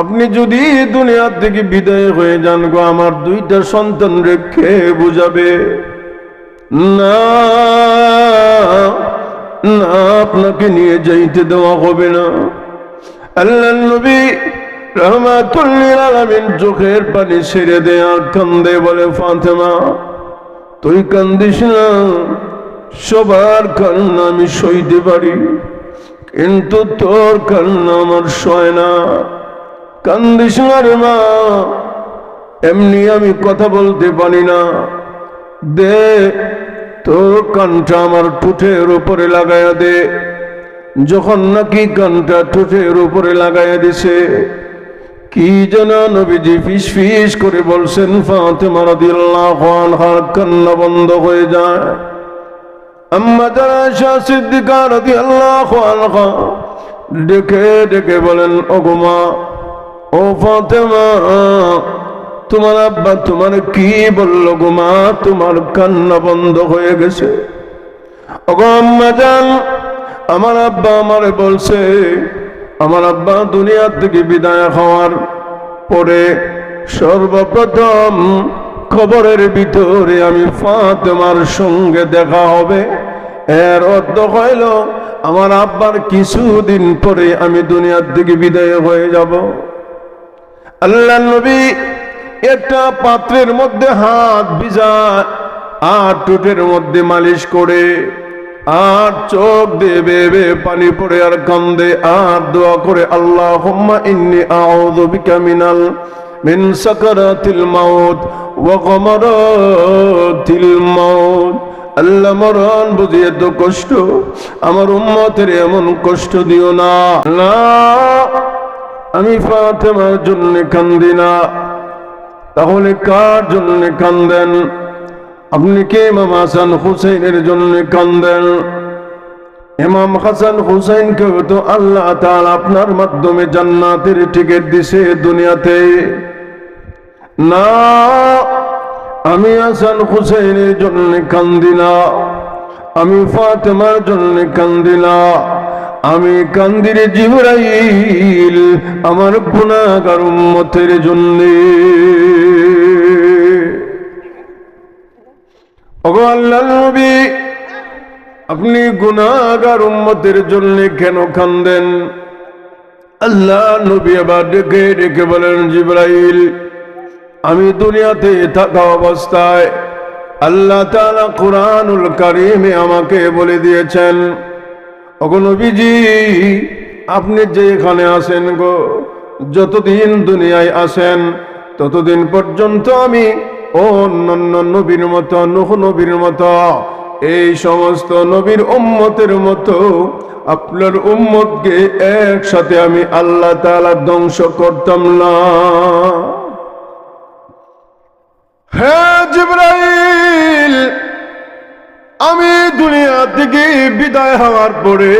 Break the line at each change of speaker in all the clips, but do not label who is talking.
আপনি যদি দুনিয়ার থেকে বিদায় হয়ে যান গো, আমার দুইটা সন্তান রেখে বুঝাবে। না না, আপনাকে নিয়ে যাইতে দেওয়া হবে না। আল্লাহ নবী রহমাতুল্লিল চোখের পানি ছেড়ে দে আর কান্দে, বলে, ফাতেমা, তুই কান্দিস না, সবার কান্না আমি সইতে পারি, কিন্তু তোর কান্না আমার সয় না। কান্দিস না। মা এমনি আমি কথা বলতে পারি না। দে, তোর কানটা আমার টুঠের উপরে লাগাইয়া দে। যখন নাকি কানটা টুঠের উপরে লাগাইয়া দিছে, কি যেন নবীজি ফিস ফিস করে বলছেন, ফাতেমা রাদিয়াল্লাহু আনহার কান্না বন্ধ হয়ে যায়। ডেকে ডেকে বলেন ওগোমা ও ফাতেমা, তোমার আব্বা তোমার কি বলল গো মা? তোমার কান্না বন্ধ হয়ে গেছে। ওগো আম্মা জান, আমার আব্বা আমারে বলছে, আমার আব্বা দুনিয়ার থেকে বিদায় হওয়ার পরে সর্বপ্রথম খবরের ভিতরে আমি ফাতেমার সঙ্গে দেখা হবে। এর অর্থ হইল, আমার আব্বার কিছুদিন পরে আমি দুনিয়ার থেকে বিদায় হয়ে যাব। আল্লাহ নবী একটা পাত্রের মধ্যে হাত ভিজায় আর টুটের মধ্যে মালিশ করে, আর চোখ দিয়ে বেয়ে পানি পড়ে আর কান্দে, আর দোয়া করে আল্লাহ হুম্মা ইন্নি আউযু বিকা মিনাল, মিন সাকারাতিল মাউত ওয়া গমারাতিল মাউত। আল্লাহ মরণ বুঝিয়ে তো কষ্ট, আমার উম্মতের এমন কষ্ট দিও না। না আমি ফাতেমার জন্য কান্দি না। তাহলে কার জন্য কান্দেন? আপনি কে ইমাম হাসান হুসেনের জন্য কান্দেন? ইমাম হাসান হুসেনকে তো আল্লাহ তাআলা আপনার মাধ্যমে জান্নাতের টিকিট দিছে দুনিয়াতে। না, আমি হাসান হুসেনের জন্য কান্দি না। আমি ফাতেমার জন্য কান্দি না। আমি কান্দির জিবরাইল, আমার গুণাগার উম্মতের জন্যে। আল্লাহ নবী, আপনি গুনাহগার উম্মতের জন্য কেন কান্দেন? আল্লাহ নবী আবার ডেকে ডেকে বলেন, জিব্রাইল, আমি দুনিয়াতে থাকা অবস্থায় আল্লাহ তাআলা কোরআনুল কারিমে আমাকে বলে দিয়েছেন নবীজি, আপনি যে এখানে আসেন গো, যতদিন দুনিয়ায় আসেন ততদিন পর্যন্ত আমি অন্যান্য নবীর মতো, নুহ নবীর মতো, এই সমস্ত নবীর উম্মতের মতো, আপনার উম্মতকে একসাথে আমি আল্লাহ তাআলা ধ্বংস করতাম না। হ্যাঁ জিব্রাইল আমি দুনিয়া থেকে বিদায় হওয়ার পরে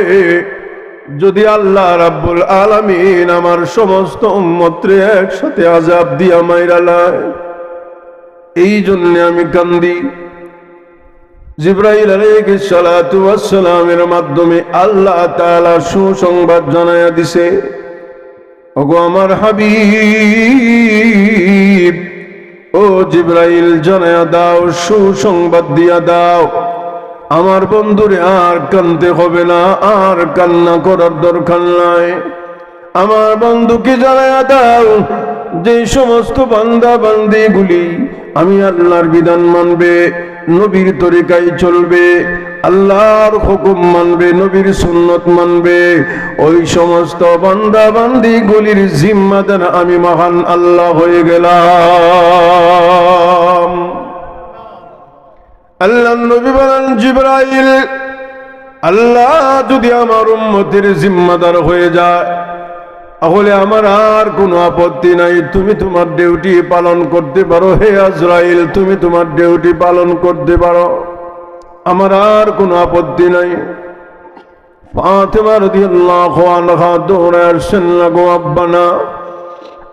যদি আল্লাহ রাব্বুল আলামিন আমার সমস্ত উম্মতরে একসাথে আজাব দিয়া মাইরালায় এই জন্যে আমি কান্দি। জিব্রাইল আলাইহিস সালাতু ওয়াস সালামের মাধ্যমে আল্লাহ তাআলা সুসংবাদ জানায়া দিছে, ওগো আমার হাবিব, ও জিব্রাইল জানায়া দাও, সুসংবাদ দিয়া দাও। আমার বন্ধুরে আর কানতে হবে না, আর কান্না করার দরকার নাই। আমার বন্ধুকে জানায়া দাও যে সমস্ত বান্দা বান্দিগুলি আমি আল্লাহর বিধান মানবে, নবীর তরিকায় চলবে, আল্লাহর হুকুম মানবে, নবীর সুন্নত মানবে, ওই সমস্ত বান্দা বান্দিগুলির জিম্মাদার আমি মহান আল্লাহ হয়ে গেলাম। আল্লাহ নবী বলেন, জিব্রাইল, আল্লাহ যদি আমার উম্মতের জিম্মাদার হয়ে যায়, তাহলে আমার আর কোনো আপত্তি নাই। তুমি তোমার ডিউটি পালন করতে পারো। হে আজরাইল, তুমি তোমার ডিউটি পালন করতে পারো। আমার আর কোনো আপত্তি নাই। ফাতেমা রাদিয়াল্লাহু আনহা দৌড়ে আসছেন না গো আব্বানা।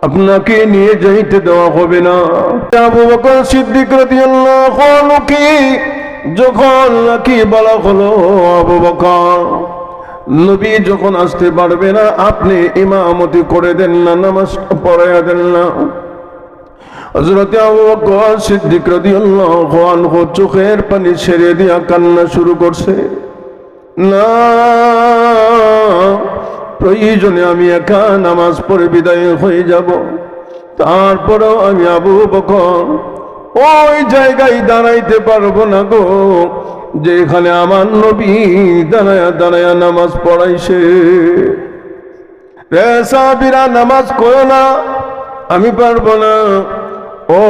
আপনাকে নিয়ে যাইতে দেওয়া হবে না। আবু বকর সিদ্দিক রাদিয়াল্লাহু আনহু কি যখন নাকি বলা হলো, আবু বকর, নবী যখন আসতে পারবে না, আপনি ইমামতি করে দেন না, নামাজ পড়াইয়া দেন না। হজরত আবু বকর সিদ্দিক রাদিয়াল্লাহু আনহু চোখের পানি ছেড়ে দিয়া কান্না শুরু করছে। না প্রয়োজনে আমি একা নামাজ পড়ে বিদায় হয়ে যাব। তারপরেও আমি আবু বকর ওই জায়গায় দাঁড়াইতে পারব না গো, যেখানে আমার নবী দাঁড়ায়া দাঁড়ায়া নামাজ পড়াইছে। নামাজ করো না, আমি পারব না। ও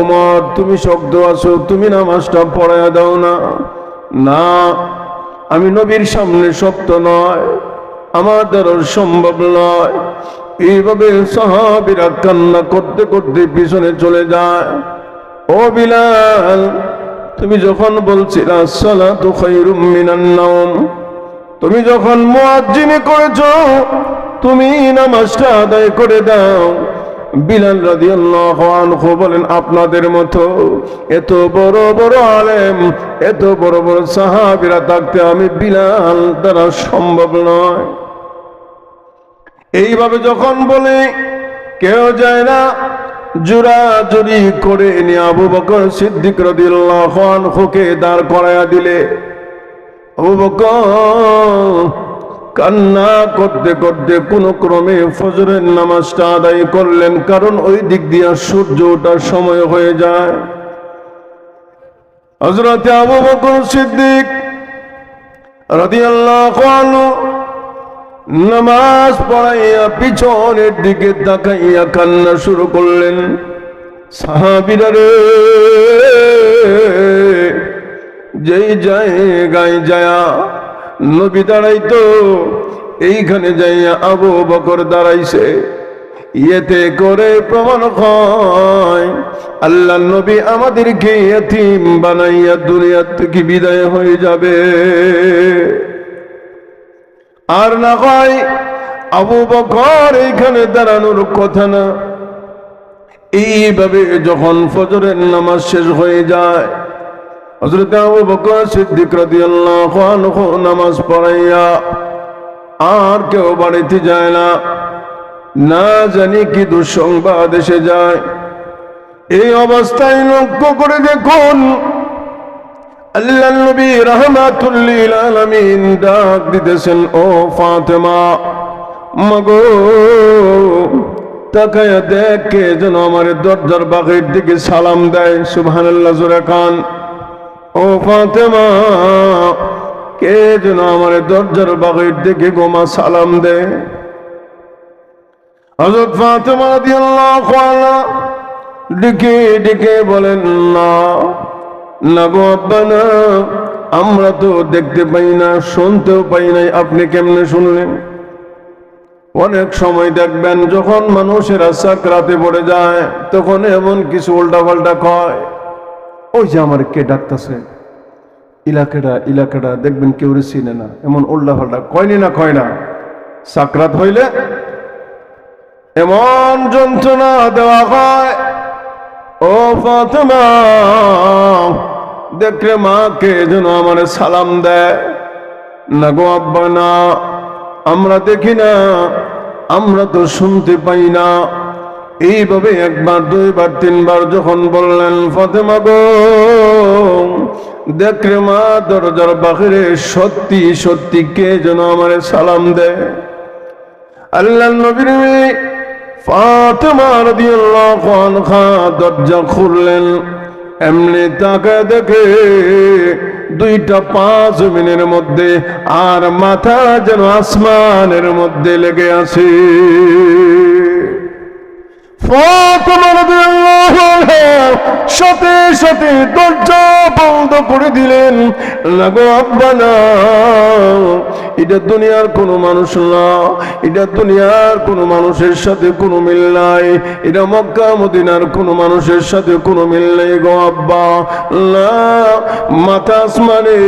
উমর, তুমি শব্দ আছো, তুমি নামাজটা পড়ায়া দাও না। না, আমি নবীর সামনে শব্দ নয়। আমার দ্বারা সম্ভব নয়। এইভাবে সাহাবিরা কান্না করতে করতে পিছনে চলে যায়। ও বিলাল, তুমি যখন বলছিলা সালাতু খায়রুম মিনান নাওম, তুমি যখন মুয়াজ্জিনে করেছ, তুমি নামাজটা আদায় করে দাও। বিলাল রাদিয়াল্লাহু আনহু বলেন, আপনাদের মতো এত বড় বড় আলেম, এত বড় বড় সাহাবীরা থাকতে আমি বিলাল দ্বারা সম্ভব নয়। এইভাবে যখন বলে, কেউ যায় না জোরাজুরি করে নিয়ে আবু বকর সিদ্দিক আনহুকে দাঁড় করায়া দিলে। আবু বকর কান্না করতে করতে কোন ক্রমে ফজরের নামাজটা আদায় করলেন, কারণ ওই দিক দিয়া সূর্য ওঠার সময় হয়ে যায়। হজরতে আবু বকর সিদ্দিক রাদিয়াল্লাহু নামাজ পড়াইয়া পিছনের দিকে তাকাইয়া কান্না শুরু করলেন। সাহাবিরা রে, যেই জায়গায় যায়া নবী দাঁড়াইতো, এইখানে যাইয়া আবু বকর দাঁড়াইছে। ইয়েতে করে প্রমাণ হয়, আল্লাহ নবী আমাদেরকে এতিম বানাইয়া দুনিয়ার থেকে বিদায় হয়ে যাবে। আর না হয় আবু বকর এইখানে দাঁড়ানোর কথা না। এইভাবে যখন ফজরের নামাজ শেষ হয়ে যায় হজরত আবু বকর সিদ্দিক নামাজ পড়াইয়া আর কেউ বাড়িতে যায় না। না জানি কি দুঃসংবাদ এসে যায়। এই অবস্থায় লক্ষ্য করে দেখুন আল্লাহ নবী রহমাতুল্লিল আলামিন ডাক দিতেছেন, ও ফাতেমা। মগো, তাকায়া দেখ যেন আমার দরজার বাঘের দিকে সালাম দেয়, সুবহানাল্লাহ, জোরে খান ও ফাতেমা, কে যেন আমার দরজার বাঘের দিকে গোমা সালাম দেয়। হযরত ফাতেমা বলেন, না। না গো আব্বা, না। আমরা তো দেখতে পাই না, শুনতেও পাই নাই। আপনি কেমনে শুনলেন? অনেক সময় দেখবেন, যখন মানুষেরা সাকরাতে পড়ে যায়, তখন এমন কিছু উল্টা পাল্টা কয়। ওই যে আমার কে ডাকতেছে? ইলাকাটা ইলাকাটা দেখবেন কেউ চিনে না। এমন উল্টা পাল্টা কয়নি না কয় না? সাকরাত হইলে এমন যন্ত্রণা দেওয়া হয় ও ফাতেমা, দেখলে মাকে যেন আমার সালাম দেয়। না গো আব্বা, না, আমরা দেখি না, আমরা তো শুনতে পাই না। এইভাবে একবার, দুইবার, তিনবার যখন বললেন, ফাতেমা গো, দেখলে মা দরজার বাহিরে সত্যি সত্যি কে যেন আমার সালাম দেয়। আল্লাহ নবীর দরজা খুললেন। এমনি তাকে দেখে দুইটা পাঁচ জমিনের মধ্যে আর মাথা যেন আসমানের মধ্যে লেগে আছে। সাথে সাথে দরজা বন্ধ করে দিলেন। লাগো আব্বা না এটা দুনিয়ার কোনো মানুষ না। এটা দুনিয়ার কোনো মানুষের সাথে কোনো মিল নাই। এটা মক্কা, মদিনার কোনো মানুষের সাথে কোনো মিল নেই গো আব্বা। মাথা আসমানে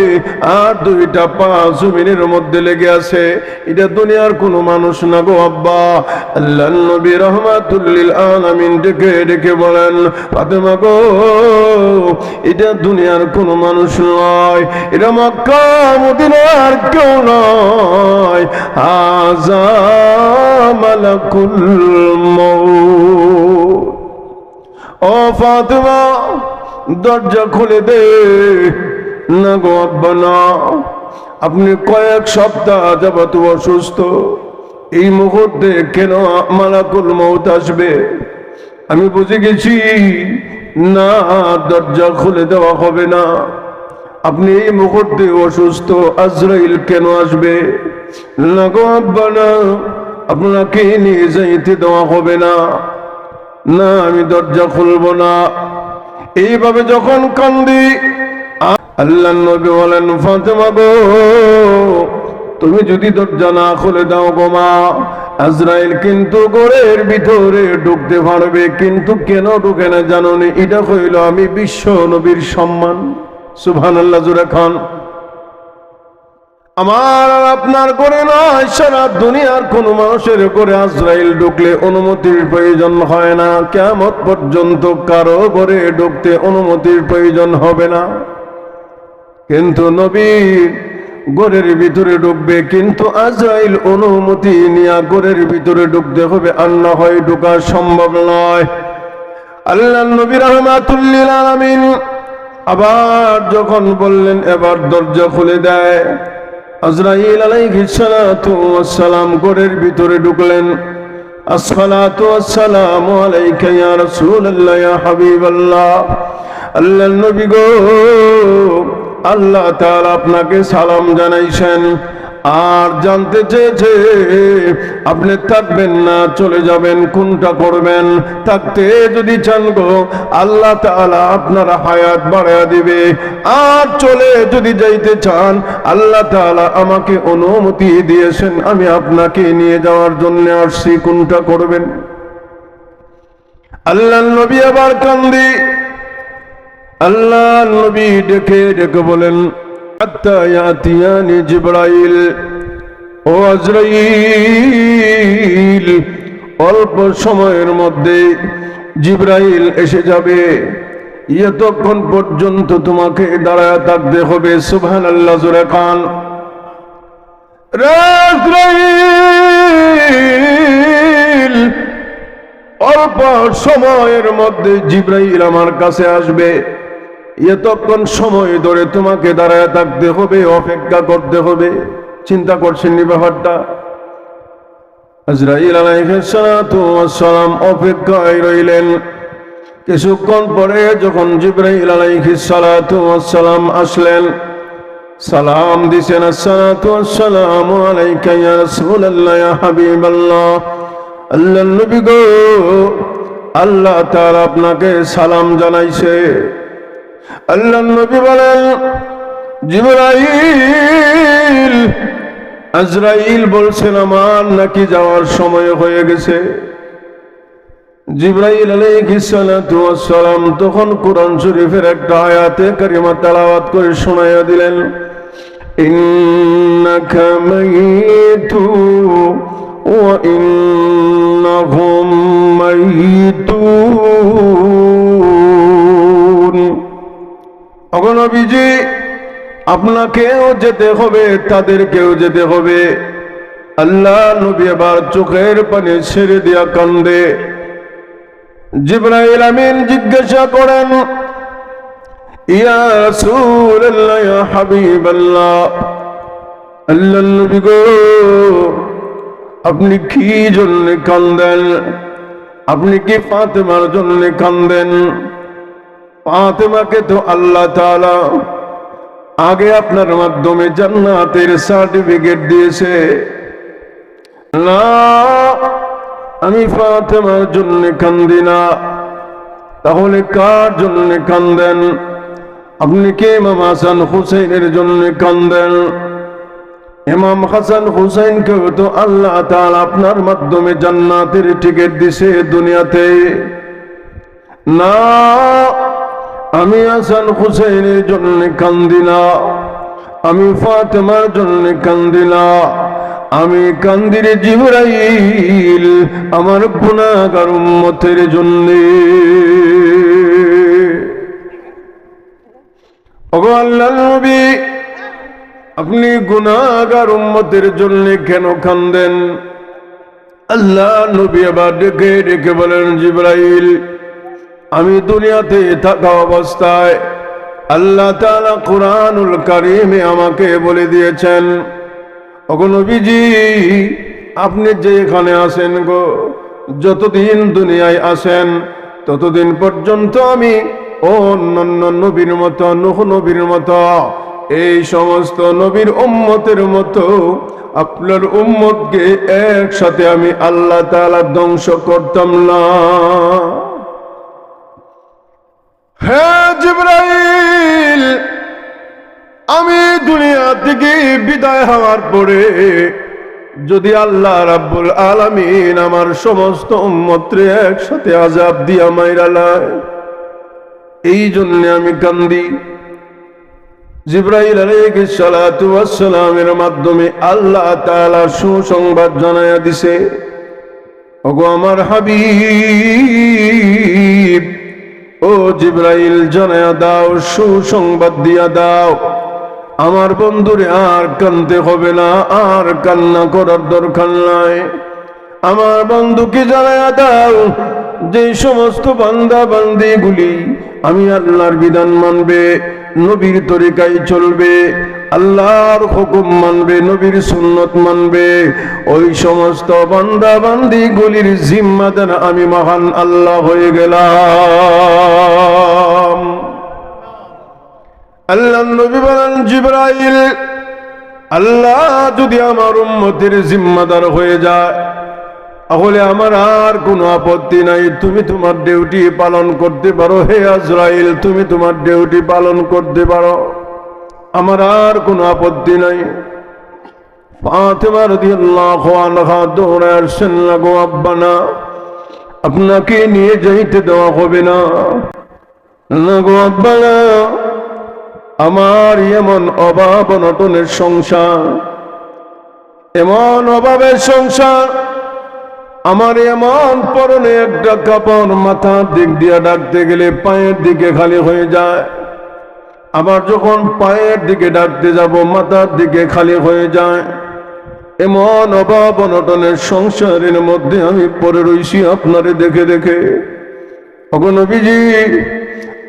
আর দুইটা পা জমিনের মধ্যে লেগে আছে। এটা দুনিয়ার কোনো মানুষ না গো আব্বা। আল্লাহ নবী রহমাতুল্লিল আলামিন ডেকে ডেকে বলেন, ফাতেমা গো, এটা দুনিয়ার কোনো মানুষ নয়। এটা মক্কা, মদিনার কেউ নয়। ও ফাতেমা, দরজা খুলে দে। না গো আপনি কয়েক সপ্তাহ যাবত অসুস্থ। এই মুহূর্তে কেন মালাকুল মৌত আসবে? আমি বুঝে গেছি, না, দরজা খুলে দেওয়া হবে না। আপনি এই মুহূর্তে অসুস্থ, আজরাইল কেন আসবে? না গো আপনাকে নিয়ে যাইতে দেওয়া হবে না। না, আমি দরজা খুলব না। এইভাবে যখন কান্দি, আল্লাহ নবী বলেন, ফাতেমা গো, তুমি যদি দরজা না খুলে দাও গো আজরাইল কিন্তু গোরের ভিতরে ঢুকতে পারবে। কিন্তু কেন ঢুকে না জানো এটা হইল আমি বিশ্ব নবীর সম্মান। সুবহান আল্লাহ জুড়ে খান। আমার আর আপনার করে নয়, সারা দুনিয়ার কোন মানুষের করে আজরাইল ঢুকলে অনুমতির প্রয়োজন হয় না। কেমত পর্যন্ত কারও করে ঢুকতে অনুমতির প্রয়োজন হবে না। কিন্তু নবীর গোরের ভিতরে ঢুকবে, কিন্তু আজরাইল অনুমতি নিয়ে গোরের ভিতরে ঢুকতে হবে আর না হয় ঢুকা সম্ভব নয়। আল্লাহ নবী রহমাতুল্লিল আলামিন আবার যখন বললেন, এবার দরজা খুলে দেয়। আজরাইল আলাইসালাম ঘরের ভিতরে ঢুকলেন। আল্লাহর নবী গো, আল্লাহ তাআলা আপনাকে সালাম জানাইছেন। আর জানতে চেয়েছে, আপনি থাকবেন না, চলে যাবেন, কোনটা করবেন? থাকতে যদি চান গো, আল্লাহ তাআলা আপনার হায়াত বাড়ায়া দিবে। আর চলে যদি যাইতে চান, আল্লাহ তাআলা আমাকে অনুমতি দিয়েছেন, আমি আপনাকে নিয়ে যাওয়ার জন্য আসছি, কোনটা করবেন? আল্লাহ নবী আবার কান্দি। আল্লাহ নবী ডেকে ডেকে বলেন ইয়াতিয়ানি জিবরাইল ও আজরাইল। অল্প সময়ের মধ্যে জিব্রাইল এসে যাবে। এতক্ষণ পর্যন্ত তোমাকে দাঁড়ায় থাকতে হবে সুবহান আল্লাহ জুরে খান অল্প সময়ের মধ্যে জিব্রাইল আমার কাছে আসবে। এতক্ষণ সময় ধরে তোমাকে দাঁড়ায় থাকতে হবে, অপেক্ষা করতে হবে। চিন্তা করছেন নি ব্যাপারটা? আজরাইল আলাইহিসসালাম অপেক্ষায় রইলেন। কিছুক্ষণ পরে যখন জিব্রাইল আলাইহিসসালাম আসলেন, সালাম দিছেন আসসালামু আলাইকা ইয়া রাসূলুল্লাহ হাবিবাল্লাহ। আল্লাহ নবী গো, আল্লাহ তাআলা আপনাকে সালাম জানাইছে। আল্লাহ নবী আজরাইল বলছেন, আমার নাকি যাওয়ার সময় হয়ে গেছে। জিব্রাইল আলাইহিস সালাতু ওয়াস সালাম তখন কোরআন শরীফের একটা আয়াতে কারিমা তেলাওয়াত করে শোনাইয়া দিলেন, ইন্নাকা মাইতু ওয়া ইন্নাহুম মাইতুন অগণবীজি আপনাকেও যেতে হবে, তাদেরকেও যেতে হবে। আল্লাহ নবী আবার চোখের পানি ছেড়ে দিয়া কান্দে। জিব্রাইল আমিন জিজ্ঞাসা করেন, ইয়া রাসূলুল্লাহ, ইয়া হাবিবাল্লাহ। আল্লাহ নবী গো, আপনি কি জন্য কান্দেন? আপনি কি ফাতেমার জন্য কান্দেন? ফাতেমাকে তো আল্লাহ তাআলা আগে আপনার মাধ্যমে জান্নাতের সার্টিফিকেট দিয়েছে। না, আমি ফাতেমার জন্য কান্দি না। তাহলে কার জন্য কান্দেন? আপনি কে ইমাম হাসান হুসেনের জন্য কান্দেন? ইমাম হাসান হুসেনকে তো আল্লাহ তাআলা আপনার মাধ্যমে জান্নাতের টিকিট দিছে দুনিয়াতে। না আমি হাসান হুসেনের জন্য কান্দি না আমি ফাতেমার জন্য কান্দি না আমি কান্দিরে জিবরাইল আমার গুণাগার উম্মতের জন্য। নবী, আপনি গুনাগার উম্মতের জন্য কেন কান্দেন? আল্লাহ নবী আবার ডেকে ডেকে বলেন, জিব্রাইল আমি দুনিয়াতে থাকা অবস্থায় আল্লাহ তাআলা কোরআনুল কারিমে আমাকে বলে দিয়েছেন, ওগো নবীজি, আপনি যে এখানে আসেন গো, যতদিন দুনিয়ায় আসেন ততদিন পর্যন্ত আমি অন্যান্য নবীর মতো, নুহ নবীর মতো, এই সমস্ত নবীর উম্মতের মতো, আপনার উম্মতকে একসাথে আমি আল্লাহ তাআলা ধ্বংস করতাম না। হ্যাঁ জিব্রাইল, আমি দুনিয়া থেকে বিদায় হওয়ার পরে যদি আল্লাহ রাব্বুল আলামিন আমার সমস্ত উম্মতরে একসাথে আজাব দিয়া মাইরালায় এই জন্য আমি কান্দি। জিব্রাইল সালামের মাধ্যমে আল্লাহ তাআলা সুসংবাদ জানায়া দিছে, ওগো আমার হাবিব ও জিব্রাইল জানায়া দাও, সুসংবাদ দিয়া দাও। আমার বন্ধুরে আর কানতে হবে না, আর কান্না করার দরকার নাই। আমার বন্ধুকে জানায়া দাও, যে সমস্ত বান্দা বান্দিগুলি আমি আল্লাহর বিধান মানবে, নবীর তরিকায় চলবে। আল্লাহর হুকুম মানবে, নবীর সুন্নত মানবে। ওই সমস্ত বান্দা বান্দিগুলির জিম্মাদার আমি মহান আল্লাহ হয়ে গেলাম। আল্লাহ নবী বলেন, জিব্রাইল, আল্লাহ যদি আমার উম্মতের জিম্মাদার হয়ে যায়, তাহলে আমার আর কোনো আপত্তি নাই। তুমি তোমার ডিউটি পালন করতে পারো। হে আজরাইল, তুমি তোমার ডিউটি পালন করতে পারো। আমার আর কোনো আপত্তি নাই। আপনাকে নিয়ে যাইতে দেওয়া হবে না। না গো আব্বানা, আমার এমন অভাব অনটনের সংসার, এমন অভাবের সংসার, আমার এমন পরনে একটা কাপড় মাথার দিক দিয়ে ডাকতে গেলে পায়ের দিকে খালি হয়ে যায়। আবার যখন পায়ের দিকে ডাকতে যাব, মাথার দিকে খালি হয়ে যায়। এমন অভাব অনটনের সংসারের মধ্যে আমি পরে রইছি আপনারে দেখে দেখে। অগনবীজি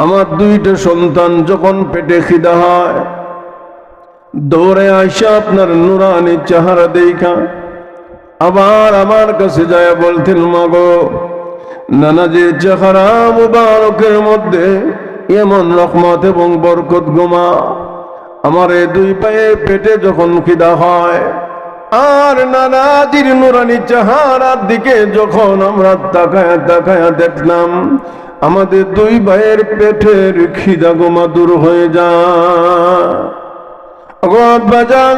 আমার দুইটা সন্তান যখন পেটে খিদা হয়, দৌড়ে আসে আপনার নুরানি চেহারা দেখা। আবার আমার কাছে যায় বলতেন, মাগো, নানাজির চেহারা মুবারকের মধ্যে এমন রহমত এবং বরকত গোমা আমার এই দুই পায়ে পেটে যখন খিদা হয়, আর নানাজির নুরানি চেহারার দিকে যখন আমরা তাকায় তাকায় দেখলাম, আমাদের দুই ভাইয়ের পেটের খিদা গোমা দূর হয়ে যায়। বাজান